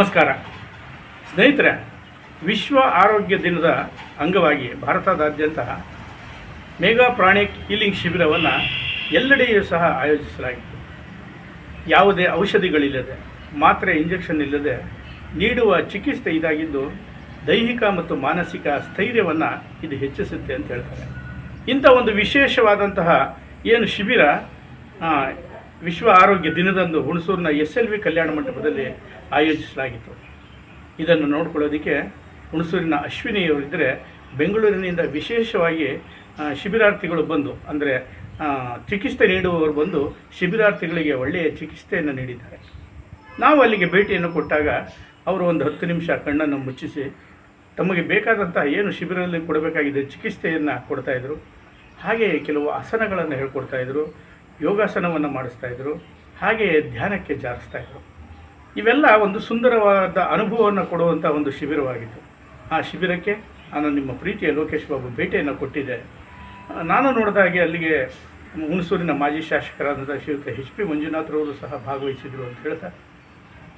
ನಮಸ್ಕಾರ. ಸ್ನೇಹಿತರೆ, ವಿಶ್ವ ಆರೋಗ್ಯ ದಿನದ ಅಂಗವಾಗಿ ಭಾರತದಾದ್ಯಂತ ಮೇಗಾ ಪ್ರಾಣಿಕ್ ಹೀಲಿಂಗ್ ಶಿಬಿರವನ್ನು ಎಲ್ಲೆಡೆಯೂ ಸಹ ಆಯೋಜಿಸಲಾಗಿತ್ತು. ಯಾವುದೇ ಔಷಧಿಗಳಿಲ್ಲದೆ, ಮಾತ್ರೆ ಇಂಜೆಕ್ಷನ್ ಇಲ್ಲದೆ ನೀಡುವ ಚಿಕಿತ್ಸೆ ಇದಾಗಿದ್ದು, ದೈಹಿಕ ಮತ್ತು ಮಾನಸಿಕ ಸ್ಥೈರ್ಯವನ್ನು ಇದು ಹೆಚ್ಚಿಸುತ್ತೆ ಅಂತ ಹೇಳ್ತಾರೆ. ಇಂಥ ಒಂದು ವಿಶೇಷವಾದಂತಹ ಏನು ಶಿಬಿರ ವಿಶ್ವ ಆರೋಗ್ಯ ದಿನದಂದು ಹುಣಸೂರಿನ ಎಸ್ ಎಲ್ ವಿ ಕಲ್ಯಾಣ ಮಂಟಪದಲ್ಲಿ ಆಯೋಜಿಸಲಾಗಿತ್ತು. ಇದನ್ನು ನೋಡ್ಕೊಳ್ಳೋದಕ್ಕೆ ಹುಣಸೂರಿನ ಅಶ್ವಿನಿಯವರಿದ್ದರೆ ಬೆಂಗಳೂರಿನಿಂದ ವಿಶೇಷವಾಗಿ ಶಿಬಿರಾರ್ಥಿಗಳು ಬಂದು, ಅಂದರೆ ಚಿಕಿತ್ಸೆ ನೀಡುವವರು ಬಂದು ಶಿಬಿರಾರ್ಥಿಗಳಿಗೆ ಒಳ್ಳೆಯ ಚಿಕಿತ್ಸೆಯನ್ನು ನೀಡಿದ್ದಾರೆ. ನಾವು ಅಲ್ಲಿಗೆ ಭೇಟಿಯನ್ನು ಕೊಟ್ಟಾಗ ಅವರು ಒಂದು ಹತ್ತು ನಿಮಿಷ ಕಣ್ಣನ್ನು ಮುಚ್ಚಿಸಿ, ತಮಗೆ ಬೇಕಾದಂತಹ ಏನು ಶಿಬಿರದಲ್ಲಿ ಕೊಡಬೇಕಾಗಿದೆ ಚಿಕಿತ್ಸೆಯನ್ನು ಕೊಡ್ತಾಯಿದ್ರು ಹಾಗೆಯೇ ಕೆಲವು ಆಸನಗಳನ್ನು ಹೇಳ್ಕೊಡ್ತಾ ಇದ್ರು. ಯೋಗಾಸನವನ್ನು ಮಾಡಿಸ್ತಾ ಇದ್ದರು ಹಾಗೆಯೇ ಧ್ಯಾನಕ್ಕೆ ಜಾರಿಸ್ತಾಯಿದ್ರು ಇವೆಲ್ಲ ಒಂದು ಸುಂದರವಾದ ಅನುಭವವನ್ನು ಕೊಡುವಂಥ ಒಂದು ಶಿಬಿರವಾಗಿತ್ತು. ಆ ಶಿಬಿರಕ್ಕೆ ನಾನು ನಿಮ್ಮ ಪ್ರೀತಿಯ ಲೋಕೇಶ್ ಬಾಬು ಭೇಟಿಯನ್ನು ಕೊಟ್ಟಿದ್ದೆ. ನಾನು ನೋಡಿದ ಹಾಗೆ ಅಲ್ಲಿಗೆ ಹುಣಸೂರಿನ ಮಾಜಿ ಶಾಸಕರಾದಂಥ ಶ್ರೀಯುತ ಎಚ್ ಪಿ ಮಂಜುನಾಥ್ರವರು ಸಹ ಭಾಗವಹಿಸಿದರು ಅಂತ ಹೇಳ್ತಾ,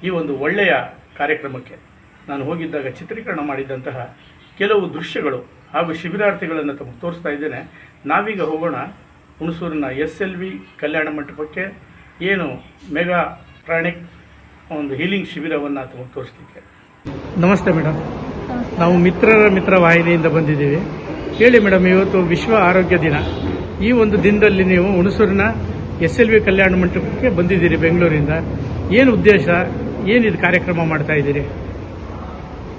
ಈ ಒಂದು ಒಳ್ಳೆಯ ಕಾರ್ಯಕ್ರಮಕ್ಕೆ ನಾನು ಹೋಗಿದ್ದಾಗ ಚಿತ್ರೀಕರಣ ಮಾಡಿದಂತಹ ಕೆಲವು ದೃಶ್ಯಗಳು ಹಾಗೂ ಶಿಬಿರಾರ್ಥಿಗಳನ್ನು ತಮಗೆ ತೋರಿಸ್ತಾ ಇದ್ದೇನೆ. ನಾವೀಗ ಹೋಗೋಣ. ಹುಣಸೂರಿನ ಎಸ್ ಎಲ್ ವಿ ಕಲ್ಯಾಣ ಮಂಟಪಕ್ಕೆ ಏನು ಮೆಗಾ ಪ್ರಾಣಿಕ್ ಒಂದು ಹೀಲಿಂಗ್ ಶಿಬಿರವನ್ನು ತಗೊಂಡು ತೋರಿಸ್ಲಿಕ್ಕೆ. ನಮಸ್ತೆ ಮೇಡಮ್. ನಾವು ಮಿತ್ರರ ಮಿತ್ರ ವಾಹಿನಿಯಿಂದ ಬಂದಿದ್ದೀವಿ. ಹೇಳಿ ಮೇಡಮ್ ಇವತ್ತು ವಿಶ್ವ ಆರೋಗ್ಯ ದಿನ. ಈ ಒಂದು ದಿನದಲ್ಲಿ ನೀವು ಹುಣಸೂರಿನ ಎಸ್ ಎಲ್ ವಿ ಕಲ್ಯಾಣ ಮಂಟಪಕ್ಕೆ ಬಂದಿದ್ದೀರಿ ಬೆಂಗಳೂರಿಂದ. ಏನು ಉದ್ದೇಶ? ಏನಿದು ಕಾರ್ಯಕ್ರಮ ಮಾಡ್ತಾ ಇದ್ದೀರಿ?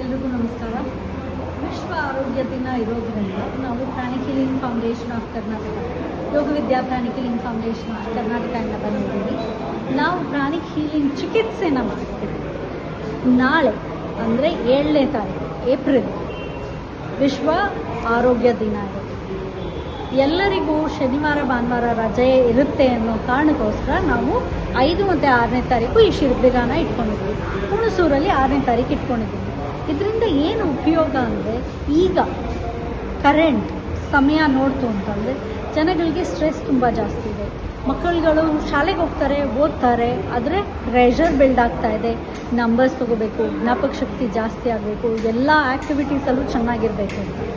ಎಲ್ರಿಗೂ ನಮಸ್ಕಾರ. ವಿಶ್ವ ಆರೋಗ್ಯ ದಿನ ಇರೋದ್ರಿಂದ ನಾವು pranic healing foundation of Karnataka Yoga Vidya pranic healing foundation Karnataka ಅಂತ ಬಂದಿದ್ದೀವಿ. ನಾವು ಪ್ರಾಣಿಕ್ ಹೀಲಿಂಗ್ ಚಿಕಿತ್ಸೆನ ಮಾಡ್ತೀವಿ. ನಾಳೆ ಅಂದರೆ ಏಳನೇ ತಾರೀಕು, ಏಪ್ರಿಲ್, ವಿಶ್ವ ಆರೋಗ್ಯ ದಿನ ಇದೆ ಎಲ್ಲರಿಗೂ ಶನಿವಾರ, ಭಾನುವಾರ ರಜೆ ಇರುತ್ತೆ ಅನ್ನೋ ಕಾರಣಕ್ಕೋಸ್ಕರ ನಾವು ಐದು ಮತ್ತು ಆರನೇ ತಾರೀಕು ಈ ಶಿರ್ಬಿಗಾನ ಇಟ್ಕೊಂಡಿದ್ದೀವಿ. ಹುಣಸೂರಲ್ಲಿ ಆರನೇ ತಾರೀಕು ಇಟ್ಕೊಂಡಿದ್ದೀವಿ. ಇದರಿಂದ ಏನು ಉಪಯೋಗ ಅಂದರೆ ಈಗ ಕರೆಂಟ್ ಸಮಯ ನೋಡ್ತು ಅಂತಂದರೆ ಜನಗಳಿಗೆ ಸ್ಟ್ರೆಸ್ ತುಂಬ ಜಾಸ್ತಿ ಇದೆ. ಮಕ್ಕಳುಗಳು ಶಾಲೆಗೆ ಹೋಗ್ತಾರೆ, ಓದ್ತಾರೆ, ಆದರೆ ಪ್ರೆಷರ್ ಬಿಲ್ಡ್ ಆಗ್ತಾ ಇದೆ. ನಂಬರ್ಸ್ ತೊಗೋಬೇಕು, ಜ್ಞಾಪಕ ಶಕ್ತಿ ಜಾಸ್ತಿ ಆಗಬೇಕು, ಎಲ್ಲ ಆ್ಯಕ್ಟಿವಿಟೀಸಲ್ಲೂ ಚೆನ್ನಾಗಿರಬೇಕು. ಅಂತ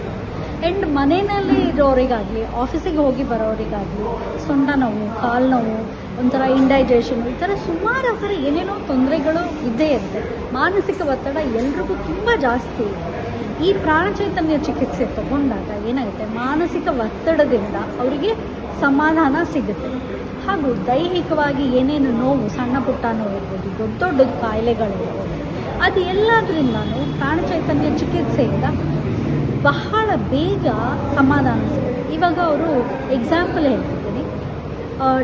ಆ್ಯಂಡ್ ಮನೆಯಲ್ಲಿ ಇರೋರಿಗಾಗಲಿ ಆಫೀಸಿಗೆ ಹೋಗಿ ಬರೋರಿಗಾಗಲಿ, ಸೊಂಟ ನೋವು, ಕಾಲು ನೋವು, ಒಂಥರ ಇಂಡೈಜೇಷನ್ ಈ ಥರ ಸುಮಾರು ಥರ ಏನೇನೋ ತೊಂದರೆಗಳು ಇದ್ದೇ ಇರುತ್ತೆ. ಮಾನಸಿಕ ಒತ್ತಡ ಎಲ್ರಿಗೂ ತುಂಬ ಜಾಸ್ತಿ ಇದೆ. ಈ ಪ್ರಾಣ ಚೈತನ್ಯ ಚಿಕಿತ್ಸೆ ತಗೊಂಡಾಗ ಏನಾಗುತ್ತೆ? ಮಾನಸಿಕ ಒತ್ತಡದಿಂದ ಅವರಿಗೆ ಸಮಾಧಾನ ಸಿಗುತ್ತೆ. ಹಾಗೂ ದೈಹಿಕವಾಗಿ ಏನೇನು ನೋವು, ಸಣ್ಣ ಪುಟ್ಟ ನೋವು ದೊಡ್ಡ ದೊಡ್ಡ ಕಾಯಿಲೆಗಳಿರ್ಬೋದು, ಅದು ಎಲ್ಲದರಿಂದ ಪ್ರಾಣ ಚೈತನ್ಯ ಚಿಕಿತ್ಸೆಯಿಂದ ಬಹಳ ಬೇಗ ಸಮಾಧಾನ ಸಿಗುತ್ತೆ. ಇವಾಗ ಅವರು ಎಕ್ಸಾಂಪಲ್ ಹೇಳ್ತಿದ್ದೀನಿ.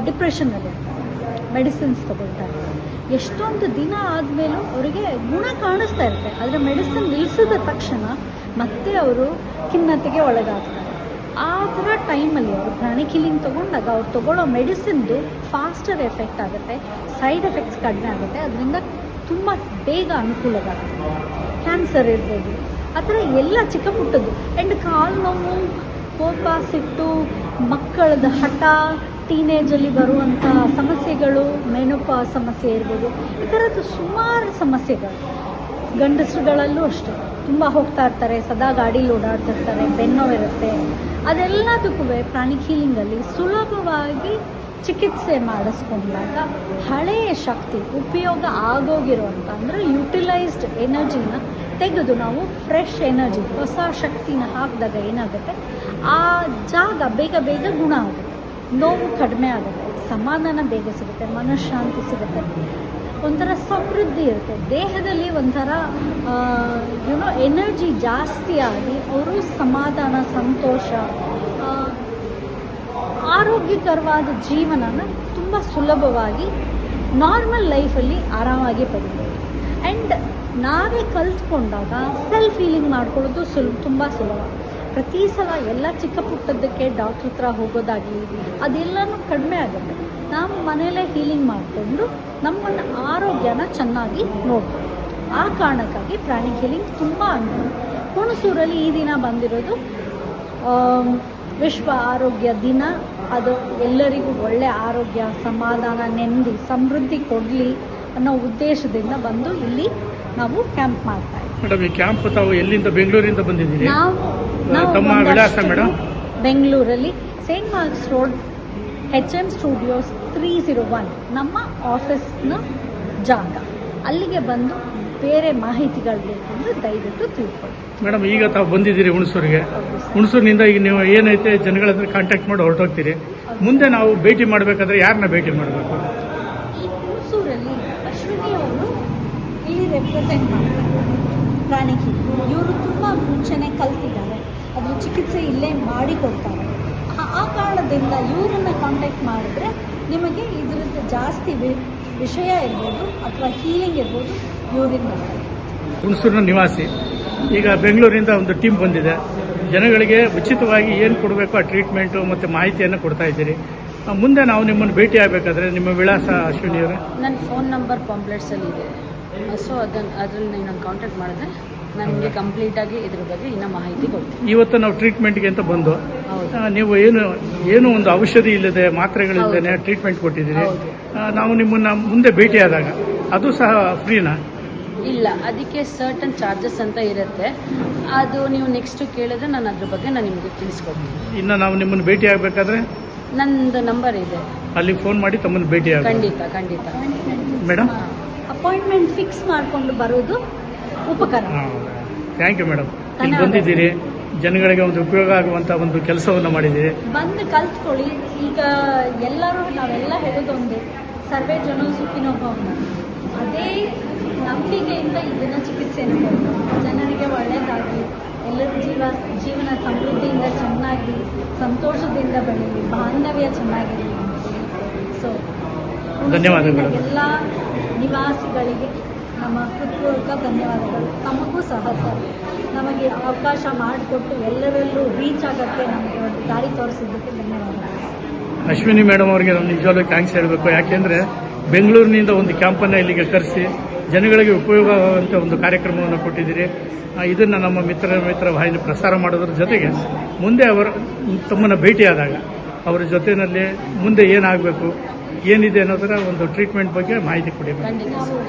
ಡಿಪ್ರೆಷನ್ನಲ್ಲಿ ಮೆಡಿಸಿನ್ಸ್ ತಗೊಳ್ತಾರೆ. ಎಷ್ಟೊಂದು ದಿನ ಆದಮೇಲೂ ಅವರಿಗೆ ಗುಣ ಕಾಣಿಸ್ತಾ ಇರುತ್ತೆ. ಆದರೆ ಮೆಡಿಸಿನ್ ನಿಲ್ಲಿಸಿದ ತಕ್ಷಣ ಮತ್ತೆ ಅವರು ಖಿನ್ನತೆಗೆ ಒಳಗಾಗ್ತಾರೆ. ಆ ಥರ ಟೈಮಲ್ಲಿ ಅವರು ಪ್ರಾಣಿ ಕಿಲಿಂಗ್ ತೊಗೊಂಡಾಗ ಅವ್ರು ತೊಗೊಳ್ಳೋ ಮೆಡಿಸಿನ್ದು ಫಾಸ್ಟರ್ ಎಫೆಕ್ಟ್ ಆಗುತ್ತೆ ಸೈಡ್ ಎಫೆಕ್ಟ್ಸ್ ಕಡಿಮೆ ಆಗುತ್ತೆ. ಅದರಿಂದ ತುಂಬ ಬೇಗ ಅನುಕೂಲವಾಗುತ್ತೆ. ಕ್ಯಾನ್ಸರ್ ಇರ್ಬೋದು, ಆ ಥರ ಎಲ್ಲ ಚಿಕ್ಕ ಪುಟ್ಟದ್ದು ಆ್ಯಂಡ್ ಕಾಲು ನೋವು, ಕೋಪ, ಸಿಟ್ಟು, ಮಕ್ಕಳದ ಹಠ ಟೀನೇಜಲ್ಲಿ ಬರುವಂಥ ಸಮಸ್ಯೆಗಳು ಮೆನುಪ ಸಮಸ್ಯೆ ಇರ್ಬೋದು, ಈ ಥರದ್ದು ಸುಮಾರು ಸಮಸ್ಯೆಗಳು. ಗಂಡಸರುಗಳಲ್ಲೂ ಅಷ್ಟೇ. ತುಂಬ ಹೋಗ್ತಾ ಇರ್ತಾರೆ, ಸದಾ ಗಾಡೀಲಿ ಓಡಾಡ್ತಿರ್ತಾರೆ ಬೆನ್ನೋವಿರುತ್ತೆ ಅದೆಲ್ಲದಕ್ಕೂ ಪ್ರಾಣಿ ಹೀಲಿಂಗಲ್ಲಿ ಸುಲಭವಾಗಿ ಚಿಕಿತ್ಸೆ ಮಾಡಿಸ್ಕೊಂಡಾಗ ಹಳೆಯ ಶಕ್ತಿ, ಉಪಯೋಗ ಆಗೋಗಿರುವಂಥ ಅಂದರೆ ಯುಟಿಲೈಸ್ಡ್ ಎನರ್ಜಿನ ತೆಗೆದು ನಾವು ಫ್ರೆಶ್ ಎನರ್ಜಿ ಹೊಸ ಶಕ್ತಿನ ಹಾಕಿದಾಗ ಏನಾಗುತ್ತೆ? ಆ ಜಾಗ ಬೇಗ ಬೇಗ ಗುಣ ಆಗುತ್ತೆ. ನೋವು ಕಡಿಮೆ ಆಗುತ್ತೆ, ಸಮಾಧಾನ ಬೇಗ ಸಿಗುತ್ತೆ, ಮನಃಶಾಂತಿ ಸಿಗುತ್ತೆ. ಒಂಥರ ಸಮೃದ್ಧಿ ಇರುತ್ತೆ. ದೇಹದಲ್ಲಿ ಒಂಥರ ಯುನೋ ಎನರ್ಜಿ ಜಾಸ್ತಿ ಆಗಿ ಅವರು ಸಮಾಧಾನ, ಸಂತೋಷ ಆರೋಗ್ಯಕರವಾದ ಜೀವನನ ತುಂಬ ಸುಲಭವಾಗಿ ನಾರ್ಮಲ್ ಲೈಫಲ್ಲಿ ಆರಾಮಾಗಿ ಪಡಿಬೋದು. ಆ್ಯಂಡ್ ನಾವೇ ಕಲ್ತ್ಕೊಂಡಾಗ ಸೆಲ್ಫ್ ಫೀಲಿಂಗ್ ಮಾಡ್ಕೊಳ್ಳೋದು ಸುಲ್, ತುಂಬ ಸುಲಭ. ಪ್ರತಿ ಸಲ ಎಲ್ಲ ಚಿಕ್ಕ ಪುಟ್ಟದ್ದಕ್ಕೆ ಡಾಕ್ಟ್ರ್ ಹತ್ರ ಹೋಗೋದಾಗಲಿ ಅದೆಲ್ಲನೂ ಕಡಿಮೆ ಆಗುತ್ತೆ. ನಾವು ಮನೆಯಲ್ಲೇ ಹೀಲಿಂಗ್ ಮಾಡಿಕೊಂಡು ನಮ್ಮನ್ನ ಆರೋಗ್ಯನ ಚೆನ್ನಾಗಿ ನೋಡ್ಬೋದು ಆ ಕಾರಣಕ್ಕಾಗಿ ಪ್ರಾಣಿ ಹೀಲಿಂಗ್ ತುಂಬ ಅನುಭವ ಹುಣಸೂರಲ್ಲಿ ಈ ದಿನ ಬಂದಿರೋದು ವಿಶ್ವ ಆರೋಗ್ಯ ದಿನ. ಅದು ಎಲ್ಲರಿಗೂ ಒಳ್ಳೆ ಆರೋಗ್ಯ ಸಮಾಧಾನ ನೆಮ್ಮದಿ ಸಮೃದ್ಧಿ ಕೊಡಲಿ ಅನ್ನೋ ಉದ್ದೇಶದಿಂದ ಬಂದು ಇಲ್ಲಿ ನಾವು ಕ್ಯಾಂಪ್ ಮಾಡ್ತಾ ಇದ್ದೀವಿ. ಮೇಡಮ್ ಈ ಕ್ಯಾಂಪ್ ತಾವು ಎಲ್ಲಿಂದ ಬೆಂಗಳೂರಿಂದ ಬಂದಿದ್ದೀರಿ? ನಾವು ತಮ್ಮ ವಿಳಾಸ ಮೇಡಮ್? ಬೆಂಗಳೂರಲ್ಲಿ saint Marks road H M studios three zero one ನಮ್ಮ ಆಫೀಸ್ನ ಜಾಗ. ಅಲ್ಲಿಗೆ ಬಂದು ಬೇರೆ ಮಾಹಿತಿಗಳು ಬೇಕಂದ್ರೆ ದಯವಿಟ್ಟು ತಿಳ್ಕೊಳ್ಳಿ. ಮೇಡಮ್ ಈಗ ತಾವು ಬಂದಿದ್ದೀರಿ ಹುಣಸೂರಿಗೆ. ಹುಣಸೂರಿನಿಂದ ಈಗ ನೀವು ಏನೈತೆ ಜನಗಳ ಹತ್ರ ಕಾಂಟ್ಯಾಕ್ಟ್ ಮಾಡಿ ಹೊರಟೋಗ್ತೀರಿ. ಮುಂದೆ ನಾವು ಭೇಟಿ ಮಾಡಬೇಕಾದ್ರೆ ಯಾರನ್ನ ಭೇಟಿ ಮಾಡಬೇಕು? ಈ ಹುಣಸೂರಲ್ಲಿ ಅಶ್ವಿನಿ ಅವರು ಇಲ್ಲಿ ರೆಪ್ರೆಸೆಂಟ್ ಮಾಡ್ತಾರೆ. ಪ್ರಾಣಿಕಿ ಇವರು ತುಂಬ ಮುಂಚೆನೆ ಕಲ್ತಿದ್ದಾರೆ. ಅದ್ರ ಚಿಕಿತ್ಸೆ ಇಲ್ಲೇ ಮಾಡಿಕೊಡ್ತಾರೆ ಆ- ಆ ಕಾರಣದಿಂದ ಇವರನ್ನು ಕಾಂಟ್ಯಾಕ್ಟ್ ಮಾಡಿದ್ರೆ ನಿಮಗೆ ಇದರಿಂದ ಜಾಸ್ತಿ ವಿಷಯ ಇರ್ಬೋದು ಅಥವಾ ಹೀಲಿಂಗ್ ಇರ್ಬೋದು ಇವರಿಂದ. ಹುಣಸೂರಿನ ನಿವಾಸಿ. ಈಗ ಬೆಂಗಳೂರಿಂದ ಒಂದು ಟೀಮ್ ಬಂದಿದೆ. ಜನಗಳಿಗೆ ಉಚಿತವಾಗಿ ಏನು ಕೊಡಬೇಕು ಆ ಟ್ರೀಟ್ಮೆಂಟು ಮತ್ತು ಮಾಹಿತಿಯನ್ನು ಕೊಡ್ತಾ ಇದ್ದೀರಿ. ಮುಂದೆ ನಾವು ನಿಮ್ಮನ್ನು ಭೇಟಿ ಆಗಬೇಕಾದ್ರೆ ನಿಮ್ಮ ವಿಳಾಸ ಅಶ್ವಿನಿ ಅವರೇ? ನನ್ನ ಫೋನ್ ನಂಬರ್ ಪಾಂಪ್ಲೆಟ್ಸಲ್ಲಿ ಇದೆ. ಸೊ ಅದನ್ನು ಅದರಲ್ಲಿ ನಾನು ಕಾಂಟ್ಯಾಕ್ಟ್ ಮಾಡಿದ್ರೆ ನನಗೆ ಕಂಪ್ಲೀಟಾಗಿ ಇದ್ರ ಬಗ್ಗೆ ಇನ್ನ ಮಾಹಿತಿ ಕೊಡ್ತೀನಿ. ಇವತ್ತು ನಾವು ಟ್ರೀಟ್ಮೆಂಟ್ಗೆ ಅಂತ ಬಂದು ಹೌದು. ನೀವು ಏನು ಏನು ಒಂದು ಔಷಧಿ ಇಲ್ಲದೆ ಮಾತ್ರೆಗಳಿಲ್ಲದೆ ಟ್ರೀಟ್ಮೆಂಟ್ ಕೊಟ್ಟಿದ್ದೀರಿ. ನಾವು ನಿಮ್ಮನ್ನ ಮುಂದೆ ಭೇಟಿ ಆದಾಗ ಅದು ಸಹ ಫ್ರೀನಾ ಇಲ್ಲ ಅದಕ್ಕೆ ಸರ್ಟನ್ ಚಾರ್ಜಸ್ ಅಂತ ಇರುತ್ತೆ. ಅದು ನೀವು ನೆಕ್ಸ್ಟ್ ಕೇಳಿದ್ರೆ ನಾನು ಅದ್ರ ಬಗ್ಗೆ ನಾನು ನಿಮಗೆ ತಿಳಿಸ್ಕೊಡ್ತೀನಿ. ಇನ್ನು ನಾವು ನಿಮ್ಮನ್ನು ಭೇಟಿ ಆಗಬೇಕಾದ್ರೆ ನಂದು ನಂಬರ್ ಇದೆ. ಅಲ್ಲಿ ಫೋನ್ ಮಾಡಿ ತಮ್ಮನ್ನು ಭೇಟಿ ಆಗ ಖಂಡಿತ ಖಂಡಿತ. ಮೇಡಮ್ ಅಪಾಯಿಂಟ್ಮೆಂಟ್ ಫಿಕ್ಸ್ ಮಾಡಿಕೊಂಡು ಬರೋದು. ಉಪಕರ. ಥ್ಯಾಂಕ್ ಯು ಮೇಡಮ್ ಇಲ್ಲಿ ಬಂದಿದ್ದೀರಿ. ಜನಗಳಿಗೆ ಒಂದು ಉಪಯೋಗ ಆಗುವಂತ ಒಂದು ಕೆಲಸವನ್ನು ಮಾಡಿದ್ದೀರಿ. ಬಂದು ಕಲ್ತ್ಕೊಳ್ಳಿ. ಈಗ ಎಲ್ಲರೂ ನಾವೆಲ್ಲ ಹೇಳೋದೊಂದು ಸರ್ವೇ ಜನ ಸುಖಿನೋ ಅದೇ ನಂಬಿಕೆಯಿಂದ ಇದನ್ನ ಚಿಕಿತ್ಸೆ ಜನರಿಗೆ ಒಳ್ಳೆಯದಾಗಲಿ ಎಲ್ಲರ ಜೀವ ಜೀವನ ಸಮೃದ್ಧಿಯಿಂದ ಚೆನ್ನಾಗಿ ಸಂತೋಷದಿಂದ ಬೆಳೀಲಿ ಬಾಂಧವ್ಯ ಚೆನ್ನಾಗಿರಲಿ ಸೊ ಧನ್ಯವಾದಗಳು. ಎಲ್ಲ ನಿವಾಸಿಗಳಿಗೆ ನಮ್ಮ ಹೃತ್ಪೂರ್ವಕ ಧನ್ಯವಾದಗಳು. ತಮಗೂ ಸಹ ಸರ್. ನಮಗೆ ಅವಕಾಶ ಮಾಡಿಕೊಟ್ಟು ಎಲ್ಲರಲ್ಲೂ ರೀಚ್ ಆಗೋಕ್ಕೆ ನಮಗೆ ಒಂದು ದಾರಿ ತೋರಿಸಿದ್ದಕ್ಕೆ ಧನ್ಯವಾದಗಳು. ಅಶ್ವಿನಿ ಮೇಡಮ್ ಅವರಿಗೆ ನಾವು ನಿಜವಾಗ್ಲೂ ಥ್ಯಾಂಕ್ಸ್ ಹೇಳಬೇಕು. ಯಾಕೆಂದರೆ ಬೆಂಗಳೂರಿನಿಂದ ಒಂದು ಕ್ಯಾಂಪನ್ನು ಇಲ್ಲಿಗೆ ಕರೆಸಿ ಜನಗಳಿಗೆ ಉಪಯೋಗ ಆಗುವಂಥ ಒಂದು ಕಾರ್ಯಕ್ರಮವನ್ನು ಕೊಟ್ಟಿದ್ದೀರಿ. ಇದನ್ನು ನಮ್ಮ ಮಿತ್ರ ಮಿತ್ರ ವಾಹಿನಿ ಪ್ರಸಾರ ಮಾಡೋದ್ರ ಜೊತೆಗೆ ಮುಂದೆ ಅವರು ತಮ್ಮನ್ನು ಭೇಟಿಯಾದಾಗ ಅವರ ಜೊತೆಯಲ್ಲಿ ಮುಂದೆ ಏನಾಗಬೇಕು ಏನಿದೆ ಅನ್ನೋದರ ಒಂದು ಟ್ರೀಟ್ಮೆಂಟ್ ಬಗ್ಗೆ ಮಾಹಿತಿ ಕೊಡಿ ಮೇಡಮ್.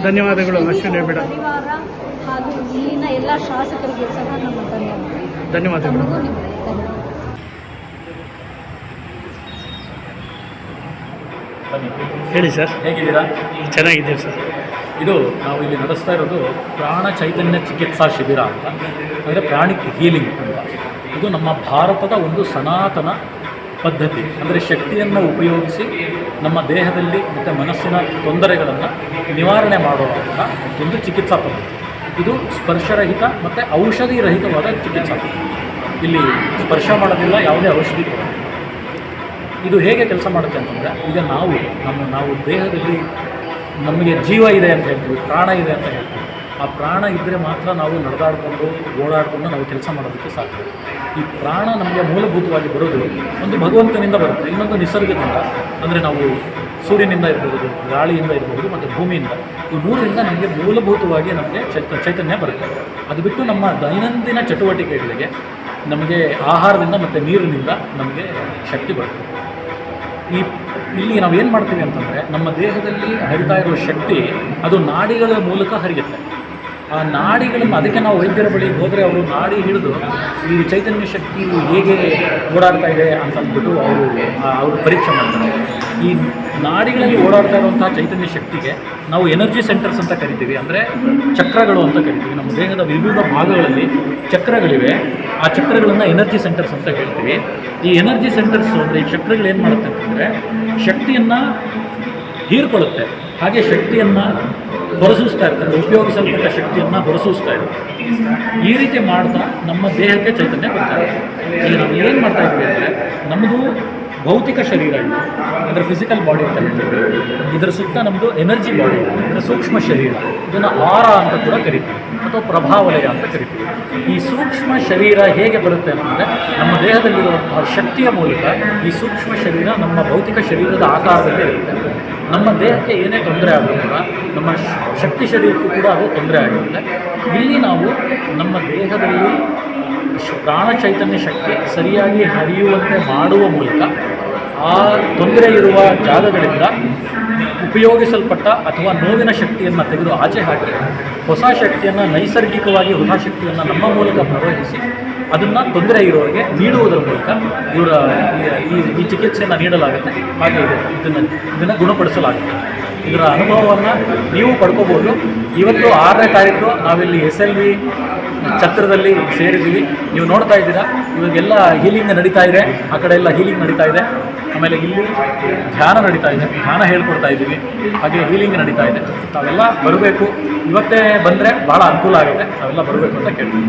ಧನ್ಯವಾದಗಳು. ಅಶ್ವಿನಿ ಬೇಡ ಪರಿವಾರ ಹಾಗೂ ಇಲ್ಲಿನ ಎಲ್ಲ ಶಾಸಕರಿಗೆ ಸಹ ನಮ್ಮ ಧನ್ಯವಾದ ಧನ್ಯವಾದಗಳು. ಹೇಳಿ ಸರ್. ಹೇಗಿದ್ದೀರಾ? ಚೆನ್ನಾಗಿದ್ದೀವಿ ಸರ್. ಇದು ನಾವು ಇಲ್ಲಿ ನಡೆಸ್ತಾ ಇರೋದು ಪ್ರಾಣ ಚೈತನ್ಯ ಚಿಕಿತ್ಸಾ ಶಿಬಿರ ಅಂತ ಅಂದರೆ ಪ್ರಾಣಿಕ್ ಹೀಲಿಂಗ್ ಅಂತ. ಇದು ನಮ್ಮ ಭಾರತದ ಒಂದು ಸನಾತನ ಪದ್ಧತಿ ಅಂದರೆ ಶಕ್ತಿಯನ್ನು ಉಪಯೋಗಿಸಿ ನಮ್ಮ ದೇಹದಲ್ಲಿ ಮತ್ತು ಮನಸ್ಸಿನ ತೊಂದರೆಗಳನ್ನು ನಿವಾರಣೆ ಮಾಡುವಂಥ ಒಂದು ಚಿಕಿತ್ಸಾ ಪದ್ಧತಿ. ಇದು ಸ್ಪರ್ಶರಹಿತ ಮತ್ತು ಔಷಧಿ ರಹಿತವಾದ ಚಿಕಿತ್ಸಾ ಪದ್ಧತಿ. ಇಲ್ಲಿ ಸ್ಪರ್ಶ ಮಾಡೋದಿಲ್ಲ, ಯಾವುದೇ ಔಷಧಿ ಇದು ಹೇಗೆ ಕೆಲಸ ಮಾಡುತ್ತೆ ಅಂತಂದರೆ, ಈಗ ನಾವು ನಮ್ಮ, ನಾವು ದೇಹದಲ್ಲಿ ನಮಗೆ ಜೀವ ಇದೆ ಅಂತ ಹೇಳ್ತೀವಿ, ಪ್ರಾಣ ಇದೆ ಅಂತ ಹೇಳ್ತೀವಿ. ಆ ಪ್ರಾಣ ಇದ್ದರೆ ಮಾತ್ರ ನಾವು ನಡೆದಾಡಿಕೊಂಡು ಓಡಾಡಿಕೊಂಡು ನಾವು ಕೆಲಸ ಮಾಡೋದಕ್ಕೆ ಸಾಧ್ಯ. ಈ ಪ್ರಾಣ ನಮಗೆ ಮೂಲಭೂತವಾಗಿ ಬರೋದು ಒಂದು ಭಗವಂತನಿಂದ ಬರುತ್ತೆ, ಇನ್ನೊಂದು ನಿಸರ್ಗದಿಂದ. ಅಂದರೆ ನಾವು ಸೂರ್ಯನಿಂದ ಇರಬಹುದು ಗಾಳಿಯಿಂದ ಇರಬಹುದು ಮತ್ತು ಭೂಮಿಯಿಂದ. ಈ ಮೂರರಿಂದ ನಮಗೆ ಮೂಲಭೂತವಾಗಿ ನಮಗೆ ಚೈತ, ಚೈತನ್ಯ ಬರುತ್ತೆ. ಅದು ಬಿಟ್ಟು ನಮ್ಮ ದೈನಂದಿನ ಚಟುವಟಿಕೆಗಳಿಗೆ ನಮಗೆ ಆಹಾರದಿಂದ ಮತ್ತು ನೀರಿನಿಂದ ನಮಗೆ ಶಕ್ತಿ ಬರುತ್ತೆ. ಈ, ಇಲ್ಲಿ ನಾವು ಏನು ಮಾಡ್ತೀವಿ ಅಂತಂದರೆ ನಮ್ಮ ದೇಹದಲ್ಲಿ ಹರಿತಾ ಇರೋ ಶಕ್ತಿ ಅದು ನಾಡಿಗಳ ಮೂಲಕ ಹರಿಯುತ್ತೆ. ಆ ನಾಡಿಗಳನ್ನು ಅದಕ್ಕೆ ನಾವು ವೈದ್ಯರ ಬಳಿ ಹೋದರೆ ಅವರು ನಾಡಿ ಹಿಡಿದು ಈ ಚೈತನ್ಯ ಶಕ್ತಿ ಹೇಗೆ ಓಡಾಡ್ತಾ ಇದೆ ಅಂತಂದ್ಬಿಟ್ಟು ಅವರು ಅವರು ಪರೀಕ್ಷೆ ಮಾಡ್ತಾರೆ. ಈ ನಾಡಿಗಳಲ್ಲಿ ಓಡಾಡ್ತಾ ಇರುವಂಥ ಚೈತನ್ಯ ಶಕ್ತಿಗೆ ನಾವು ಎನರ್ಜಿ ಸೆಂಟರ್ಸ್ ಅಂತ ಕರಿತೀವಿ. ಅಂದರೆ ಚಕ್ರಗಳು ಅಂತ ಕರಿತೀವಿ. ನಮ್ಮ ದೇಹದ ವಿವಿಧ ಭಾಗಗಳಲ್ಲಿ ಚಕ್ರಗಳಿವೆ. ಆ ಚಕ್ರಗಳನ್ನು ಎನರ್ಜಿ ಸೆಂಟರ್ಸ್ ಅಂತ ಹೇಳ್ತೀವಿ ಈ ಎನರ್ಜಿ ಸೆಂಟರ್ಸ್ ಅಂದರೆ ಈ ಚಕ್ರಗಳು ಏನು ಮಾಡುತ್ತೆ ಅಂತಂದರೆ ಶಕ್ತಿಯನ್ನು ಹೀರ್ಕೊಳ್ಳುತ್ತೆ. ಹಾಗೆ ಶಕ್ತಿಯನ್ನು ಹೊರಸೂಸ್ತಾ ಇರ್ತಾರೆ, ಉಪಯೋಗಿಸಲ್ಪಟ್ಟ ಶಕ್ತಿಯನ್ನು ಹೊರಸೂಸ್ತಾ ಇರ್ತಾರೆ. ಈ ರೀತಿ ಮಾಡ್ತಾ ನಮ್ಮ ದೇಹಕ್ಕೆ ಚೈತನ್ಯ ಬರ್ತಾ ಇದೆ ಈಗ ನಾವು ಏನು ಮಾಡ್ತಾ ಇದ್ದೀವಿ ಅಂದರೆ ನಮ್ಮದು ಭೌತಿಕ ಶರೀರ ಇಲ್ಲ ಅಂದರೆ ಫಿಸಿಕಲ್ ಬಾಡಿ ಅಂತ ಹೇಳ್ತೀವಿ. ಇದರ ಸುತ್ತ ನಮ್ಮದು ಎನರ್ಜಿ ಬಾಡಿ ಅಂದರೆ ಸೂಕ್ಷ್ಮ ಶರೀರ. ಇದನ್ನು ಆರ ಅಂತ ಕೂಡ ಕರಿತೀವಿ. ಅಥವಾ ಪ್ರಭಾವಲಯ ಅಂತ ಕರಿತೀವಿ. ಈ ಸೂಕ್ಷ್ಮ ಶರೀರ ಹೇಗೆ ಬರುತ್ತೆ ಅಂತಂದರೆ ನಮ್ಮ ದೇಹದಲ್ಲಿರುವಂತಹ ಶಕ್ತಿಯ ಮೂಲಕ ಈ ಸೂಕ್ಷ್ಮ ಶರೀರ ನಮ್ಮ ಭೌತಿಕ ಶರೀರದ ಆಕಾರದಲ್ಲೇ ಇರುತ್ತೆ. ನಮ್ಮ ದೇಹಕ್ಕೆ ಏನೇ ತೊಂದರೆ ಆದರೂ ಕೂಡ, ನಮ್ಮ ಶಕ್ತಿ ಶರೀರಕ್ಕೂ ಕೂಡ ಅದು ತೊಂದರೆ ಆಗಿರುತ್ತೆ ಇಲ್ಲಿ ನಾವು ನಮ್ಮ ದೇಹದಲ್ಲಿ ಪ್ರಾಣ ಚೈತನ್ಯ ಶಕ್ತಿ ಸರಿಯಾಗಿ ಹರಿಯುವಂತೆ ಮಾಡುವ ಮೂಲಕ ಆ ತೊಂದರೆ ಇರುವ ಜಾಗಗಳಿಂದ ಉಪಯೋಗಿಸಲ್ಪಟ್ಟ ಅಥವಾ ನೋವಿನ ಶಕ್ತಿಯನ್ನು ತೆಗೆದು ಆಚೆ ಹಾಕಿ, ಹೊಸ ಶಕ್ತಿಯನ್ನು ನೈಸರ್ಗಿಕವಾಗಿ ಹೊಸ ಶಕ್ತಿಯನ್ನು ನಮ್ಮ ಮೂಲಕ ಪ್ರವಹಿಸಿ, ಅದನ್ನು ತೊಂದರೆ ಇರೋರಿಗೆ ನೀಡುವುದರ ಮೂಲಕ ಇವರ ಈ ಈ ಚಿಕಿತ್ಸೆಯನ್ನು ನೀಡಲಾಗುತ್ತೆ. ಹಾಗೆ ಇದೆ. ಇದನ್ನು ಇದನ್ನು ಗುಣಪಡಿಸಲಾಗುತ್ತೆ. ಇದರ ಅನುಭವವನ್ನು ನೀವು ಪಡ್ಕೋಬೋದು. ಇವತ್ತು ಆರನೇ ತಾರೀಕು, ನಾವಿಲ್ಲಿ ಎಸ್ ಎಲ್ ವಿ ಛತ್ರದಲ್ಲಿ ಸೇರಿದ್ದೀವಿ. ನೀವು ನೋಡ್ತಾ ಇದ್ದೀರಾ? ಇವಾಗೆಲ್ಲ ಹೀಲಿಂಗ್ ನಡೀತಾ ಇದೆ. ಆ ಕಡೆ ಎಲ್ಲ ಹೀಲಿಂಗ್ ನಡೀತಾ ಇದೆ. ಆಮೇಲೆ ಇಲ್ಲಿ ಧ್ಯಾನ ನಡೀತಾ ಇದೆ. ಧ್ಯಾನ ಹೇಳ್ಕೊಡ್ತಾ ಇದ್ದೀವಿ. ಹಾಗೆ ಹೀಲಿಂಗ್ ನಡೀತಾ ಇದೆ. ತಾವೆಲ್ಲ ಬರಬೇಕು. ಇವತ್ತೇ ಬಂದರೆ ಭಾಳ ಅನುಕೂಲ ಆಗುತ್ತೆ. ತಾವೆಲ್ಲ ಬರಬೇಕು ಅಂತ ಕೇಳ್ತೀನಿ.